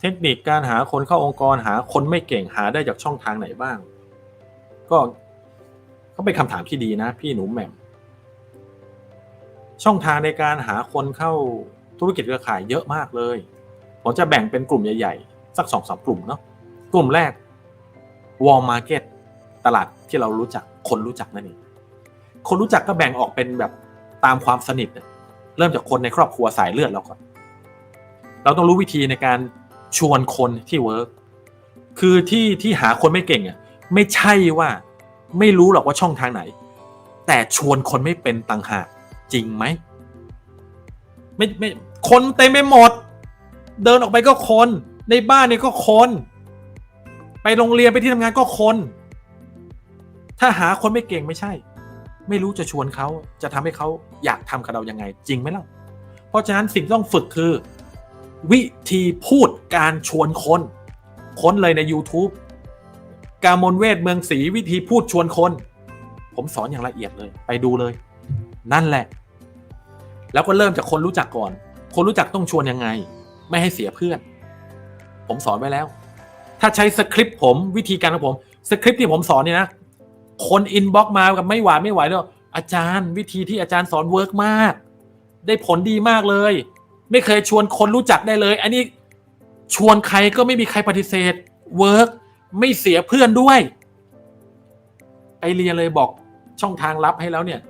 เทคนิคการหาคนเข้าองค์กรหาคนไม่เก่งหาได้จากช่องทางไหนบ้าง ก็ก็เป็นคำถามที่ดีนะ พี่หนูแหม่มช่องทางในการหาคนเข้าธุรกิจเครือข่ายเยอะมากเลยผมจะแบ่งเป็นกลุ่มใหญ่ๆ สักสองสามกลุ่มเนาะกลุ่มแรก Wall Market ตลาดที่เรารู้จักคนรู้จักนั่นเองคนรู้จักก็แบ่งออกเป็นแบบตามความสนิทเริ่มจากคนในครอบครัวสายเลือดเราก่อนเราต้องรู้วิธีในการ ชวนคนที่เวิร์กคือที่ที่หาคนไม่เก่งอะไม่ใช่ว่าไม่รู้หรอกว่าช่องทางไหน แต่ชวนคนไม่เป็นต่างหากจริงไหมไม่ไม่คนเต็มไปหมด เดินออกไปก็คน ในบ้านเนี่ยก็คน ไปโรงเรียนไปที่ทำงานก็คน ถ้าหาคนไม่เก่งไม่ใช่ ไม่รู้จะชวนเขาจะทำให้เขาอยากทำกับเรายังไง จริงไหมล่ะเพราะฉะนั้นสิ่งที่ต้องฝึกคือ วิธีพูดการชวนคน ค้นเลยใน YouTube กามลเวทเมืองศรีวิธีพูดชวนคน ผมสอนอย่างละเอียดเลย ไปดูเลย นั่นแหละ แล้วก็เริ่มจากคนรู้จักก่อน คนรู้จักต้องชวนยังไง ไม่ให้เสียเพื่อน ผมสอนไว้แล้ว ถ้าใช้สคริปต์ผมวิธีการของผมสคริปต์ที่ผมสอนเนี่ยนะคนอินบ็อกมากับไม่หวไม่ไหวแล้วอาจารย์วิธีที่อาจารย์สอนเวิร์กมาก ได้ผลดีมากเลย ไม่เคยชวนคนรู้จักได้เลย อันนี้ชวนใครก็ไม่มีใครปฏิเสธเวิร์กไม่เสียเพื่อนด้วยไปเรียนเลยบอกช่องทางลับให้แล้วเนี่ย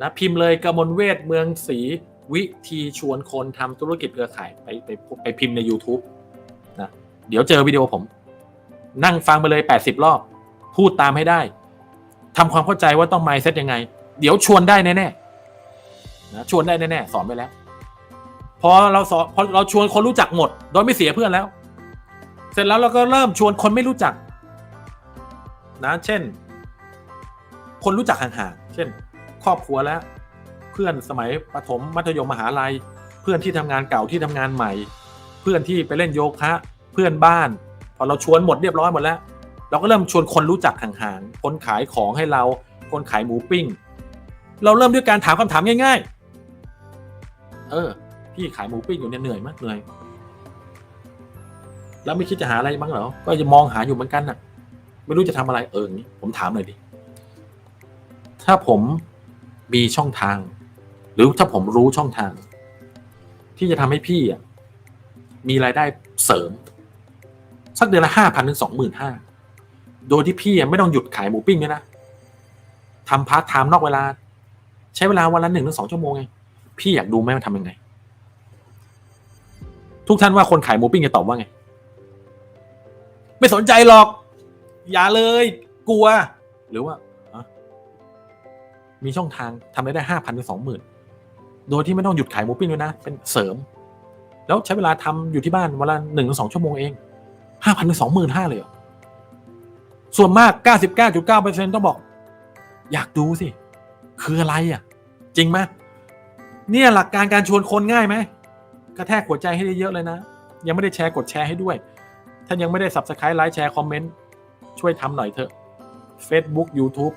นะพิมพ์เลยกมลเวทเมืองศรีวิธีชวนคนทำธุรกิจเครือข่ายไปไปไปพิมพ์ใน YouTube นะเดี๋ยวเจอวิดีโอผม นั่งฟังไปเลย 80 รอบ พูดตามให้ได้ทำความเข้าใจว่าต้อง mindset ยังไง เดี๋ยวชวนได้แน่ๆนะชวนได้แน่ๆสอนไปแล้ว พอเราสอนพอเราชวนคนรู้จักหมด โดยไม่เสียเพื่อนแล้ว เสร็จแล้วเราก็เริ่มชวนคนไม่รู้จัก นะ เช่น คนรู้จักห่างๆเช่น ครอบครัวแล้ว เพื่อนสมัยประถมมัธยมมหาลัย เพื่อนที่ทำงานเก่าที่ทำงานใหม่ เพื่อนที่ไปเล่นโยคะ เพื่อนบ้าน พอเราชวนหมดเรียบร้อยหมดแล้ว เราก็เริ่มชวนคนรู้จักห่างๆคนขายของให้เรา คนขายหมูปิ้ง เราเริ่มด้วยการถามคำถามง่าย ๆ เออ พี่ขายหมูปิ้งอยู่เนี่ยเหนื่อยไหมเหนื่อย แล้วไม่คิดจะหาอะไรบ้างเหรอ ก็จะมองหาอยู่เหมือนกันน่ะ ไม่รู้จะทำอะไรเอออย่างนี้ผมถามหน่อยดิ ถ้าผมมีช่องทาง หรือถ้าผมรู้ช่องทาง ที่จะทำให้พี่อะมีรายได้เสริม สักเดือนละห้าพันถึงสองหมื่นห้าโดยที่พี่ไม่ต้องหยุดขายหมูปิ้งด้วยนะทำพาร์ทไทม์นอกเวลา ใช้เวลาวันละหนึ่งถึงสองชั่วโมงไง พี่อยากดูไหมมันทำยังไง ทุกท่านว่าคนขายหมูปิ้งจะตอบว่าไง ไม่สนใจหรอก อย่าเลย กลัว หรือว่ามีช่องทางทำรายได้ห้าพันถึงสองหมื่นโดยที่ไม่ต้องหยุดขายหมูปิ้งด้วยนะ เป็นเสริม แล้วใช้เวลาทำอยู่ที่บ้านวันละหนึ่งถึงสองชั่วโมงเองห้าพันถึงสองหมื่นห้าเลยส่วนมากเก้าสิบเก้าจุดเก้าเปอร์เซ็นต้องบอก อยากดูสิ คืออะไรอะ จริงไหมเนี่ยหลักการการชวนคนง่ายไหม กระแทกหัวใจให้ได้เยอะเลยนะ ยังไม่ได้แชร์กดแชร์ให้ด้วยถ้ายังไม่ได้ subscribe ไลค์แชร์คอมเมนต์ช่วยทำหน่อยเถอะ Facebook YouTube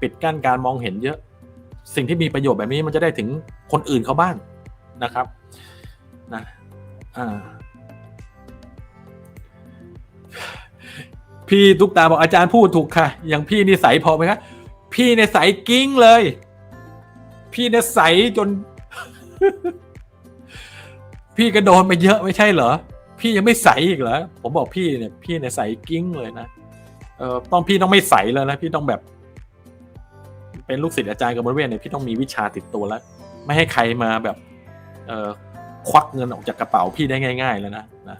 ปิดกั้นการมองเห็นเยอะ สิ่งที่มีประโยชน์แบบนี้มันจะได้ถึงคนอื่นเขาบ้างนะครับนะอ่าพี่ทุกตาบอกอาจารย์พูดถูกค่ะ อย่างพี่นิสัยพอไหมครับพี่ในใสยกิ้งเลย พี่ในใสยจน พี่ก็โดนไปเยอะไม่ใช่เหรอ พี่ยังไม่ใสอีกเหรอ ผมบอกพี่เนี่ย พี่ในใสกิ้งเลยนะเออต้องพี่ต้องไม่ใสแล้วนะพี่ต้องแบบ เป็นลูกศิษย์อาจารย์กมลเวทเนี่ยพี่ต้องมีวิชาติดตัวแล้ว ไม่ให้ใครมาแบบ เออควักเงินออกจากกระเป๋าพี่ได้ง่าย ๆ แล้วนะนะ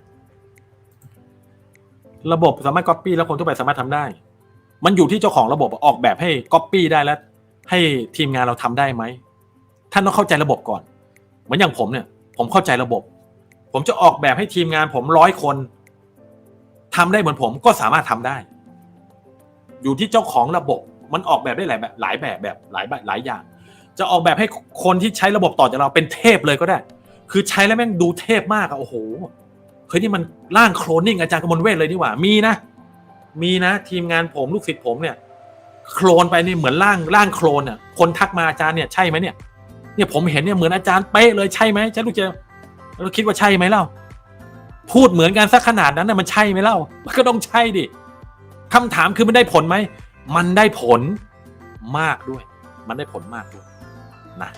ระบบสามารถก๊อปปี้แล้วคนทั่วไปสามารถทำได้ มันอยู่ที่เจ้าของระบบออกแบบให้ก๊อปปี้ได้แล้ว ให้ทีมงานเราทำได้ไหมท่านต้องเข้าใจระบบก่อน เหมือนอย่างผมเนี่ย ผมเข้าใจระบบ ผมจะออกแบบให้ทีมงานผมร้อยคนทำได้เหมือนผมก็สามารถทำได้ อยู่ที่เจ้าของระบบมันออกแบบได้หลายแบบหลายแบบแบบหลายแบบหลายอย่าง จะออกแบบให้คนที่ใช้ระบบต่อจากเราเป็นเทพเลยก็ได้ คือใช้แล้วแม่งดูเทพมากอะโอ้โหเฮ้ยนี่มันร่างโคลนนิ่งอาจารย์กมลเวทเลยนี่หว่ามีนะ มีนะ ทีมงานผมลูกศิษย์ผมเนี่ย โคลนไปนี่เหมือนร่างร่างโคลนอะคนทักมาอาจารย์เนี่ยใช่ไหมเนี่ย เนี่ยผมเห็นเนี่ยเหมือนอาจารย์เป๊ะเลยใช่ไหมใช่ลูกเจเราคิดว่าใช่ไหมเล่า พูดเหมือนกันสักขนาดนั้นน่ยมันใช่ไหมเล่า มันก็ต้องใช่ดิคำถามคือมันได้ผลไหม มันได้ผลมากด้วย มันได้ผลมากด้วยนะ